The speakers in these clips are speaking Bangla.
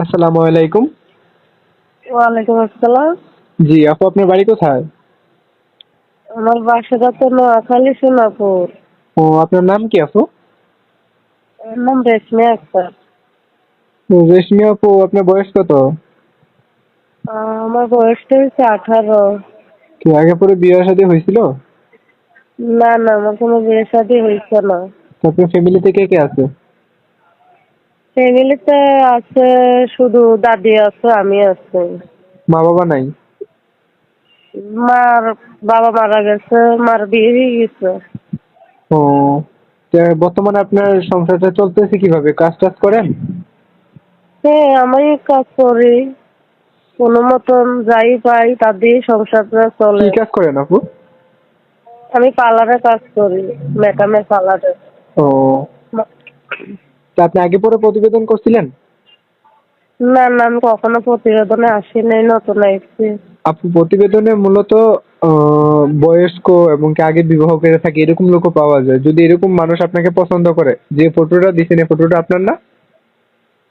আসসালামু আলাইকুম। ওয়ালাইকুম আসসালাম। জি আপু আপনার বাড়ি কোথায়? আমার বাসাটা তো নোয়াখালী সোনাপুর। ও আপনার নাম কি আপু? নাম রেশমি আক্তার। রেশমি আপু আপনার বয়স কত? আমার বয়সটা হচ্ছে আঠারো। কি আগে পরে বিয়ে শাদী হয়েছিল? না না আমার কোনো বিয়ে শাদী হয়েছে না। আপনার ফ্যামিলিতে কে কে আছে? ফ্যামিলিতে আছে শুধু দাদি আছে আমি আছি। মা বাবা নাই? মার বাবা মারা গেছে মার বিয়ে হয়ে গেছে। ও বর্তমানে আপনার সংসারটা চলতেছে কীভাবে? কাজ টাজ করেন? হ্যাঁ আমি কাজ করি। কোনো মতন যাই পাই তা দিয়ে সংসারটা কি চলে কাজ করেন আপু? আমি পার্লারে কাজ করি মেকামে পার্লারে। ও। আপনি আগে পরে প্রতিবেদন করছিলেন? না না আমি কখনো প্রতিবেদনে আসি নাই নতুন আসছি আপু প্রতিবেদনে মূলত বয়স্ক এবং কি আগে বিবাহ করে থাকে এরকম লোকও পাওয়া যায়। যদি এরকম মানুষ আপনাকে পছন্দ করে যে ফটোটা দিচ্ছেন এই ফটোটা আপনার না?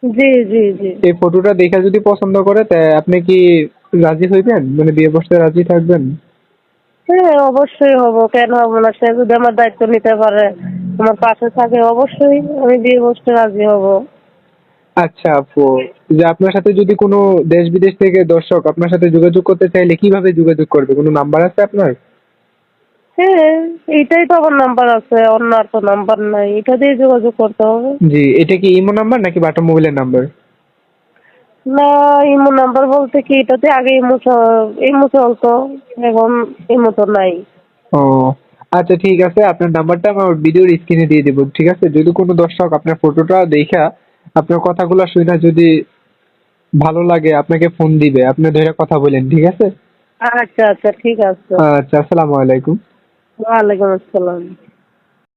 জি জি জি। এই ফটোটা দেখে যদি পছন্দ করে তা আপনি কি রাজি হইবেন? মানে বিয়ে বসতে রাজি থাকবেন? হ্যাঁ অবশ্যই হব। কেন হব না? সে যদি আমার দায়িত্ব নিতে পারে আমার পাশে থাকে অবশ্যই আমি বিয়ে বসতে রাজি হব। আচ্ছা আপু যে আপনার সাথে যদি কোনো দেশ বিদেশ থেকে দর্শক আপনার সাথে যোগাযোগ করতে চাইলে কীভাবে যোগাযোগ করবে? কোনো নাম্বার আছে আপনার? হ্যাঁ এইটাই তো আমার নাম্বার আছে অন্য আর তো নাম্বার নাই এটা দিয়ে যোগাযোগ করতে হবে। জি এটা কি ইমো নাম্বার নাকি বাটা মোবাইলের নাম্বার? না ইমো নাম্বার বলতে কি এটাতে আগে ইমো ইমো চলতো এখন ইমো তো নাই। ও আচ্ছা ঠিক আছে আপনার নাম্বারটা আমার ভিডিওর স্ক্রিনে দিয়ে দেবো ঠিক আছে? যদি কোনো দর্শক আপনার ফটোটা দেখা আপনার কথাগুলো শুনে যদি ভালো লাগে আপনাকে ফোন দিবে আপনি ধরে কথা বলেন ঠিক আছে? আচ্ছা আচ্ছা ঠিক আছে। আচ্ছা আসসালামু আলাইকুম। ওয়ালাইকুম আসসালাম।